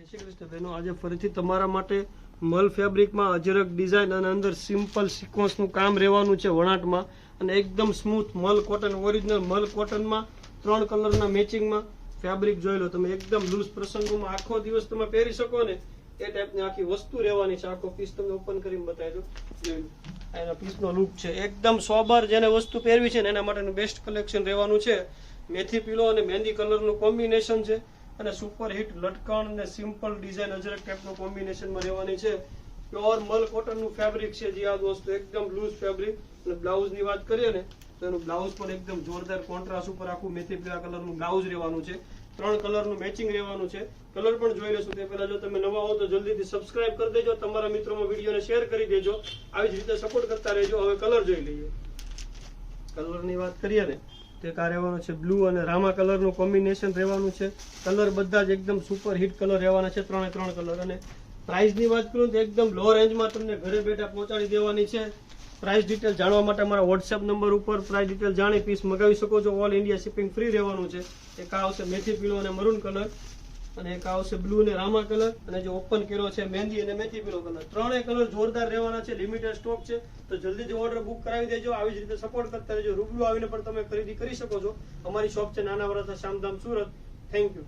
આજે ફરીથી તમારા માટે મલ ફેબ્રિકમાં અજરક ડિઝાઇન અને અંદર સિમ્પલ સિક્વન્સનું કામ રહેવાનું છે વણાટમાં. અને એકદમ સ્મૂથ મલ કોટન, ઓરિજિનલ મલ કોટનમાં, ત્રણ કલરના મેચિંગમાં ફેબ્રિક જોઈ લો તમે. એકદમ લૂઝ પ્રસંગોમાં આખો દિવસ તમે પહેરી શકો ને, એ ટાઈપની આખી વસ્તુ રહેવાની છે. આખો પીસ તમને ઓપન કરીને બતાવી દો. એના પીસનો લુક છે. એકદમ સોબર જેને વસ્તુ પહેરવી છે ને, એના માટેનું બેસ્ટ કલેક્શન રહેવાનું છે. મેથી પીળો અને મહેંદી કલરનું કોમ્બિનેશન છે. અને સુપર હિટ લટકણ અને સિમ્પલ ડિઝાઇન અજરક ટાઈપનું કોમ્બિનેશનમાં રહેવાની છે. પ્યોર મલ કોટનનું ફેબ્રિક છે જે આ વસ્તુ, એકદમ લૂઝ ફેબ્રિક અને બ્લાઉઝની વાત કરીએ ને, તો એનું બ્લાઉઝ પણ એકદમ જોરદાર કોન્ટ્રાસ્ટ ઉપર આખું મેથી પીળા કલરનું બ્લાઉઝ રહેવાનું છે. ત્રણ કલરનું મેચિંગ રહેવાનું છે. કલર પણ જોઈ લેશું તે પહેલાં જો તમે નવા હો તો જલ્દીથી સબસ્ક્રાઇબ કરી દેજો. તમારા મિત્રોમાં વિડીયોને શેર કરી દેજો. આવી જ રીતે સપોર્ટ કરતા રહેજો. હવે કલર જોઈ લઈએ. કલરની વાત કરીએ ને તે કા રહેવાનું છે બ્લુ અને રામા કલરનું કોમ્બિનેશન રહેવાનું છે. કલર બધા જ એકદમ સુપર હિટ કલર રહેવાના છે, ત્રણે ત્રણ કલર અને પ્રાઇસની વાત કરું તો એકદમ લો રેન્જમાં તમને ઘરે બેઠા પહોંચાડી દેવાની છે. પ્રાઇસ ડિટેલ જાણવા માટે મારા વોટ્સએપ નંબર ઉપર પ્રાઇસ ડિટેલ જાણી પીસ મગાવી શકો છો. ઓલ ઇન્ડિયા શિપિંગ ફ્રી રહેવાનું છે. એક આવશે મેથી પીળો અને મરૂન કલર અને એક આવશે બ્લુ અને રામા કલર અને જે ઓપન કર્યો છે મહેંદી અને મેથી પીળો કલર ત્રણેય કલર જોરદાર રહેવાના છે લિમિટેડ સ્ટોક છે. તો જલ્દી જ ઓર્ડર બુક કરાવી દેજો. આવી જ રીતે સપોર્ટ કરતા રહેજો. રૂબરૂ આવીને પણ તમે ખરીદી કરી શકો છો. અમારી શોપ છે નાના વરાછા શામધામ, સુરત. Thank you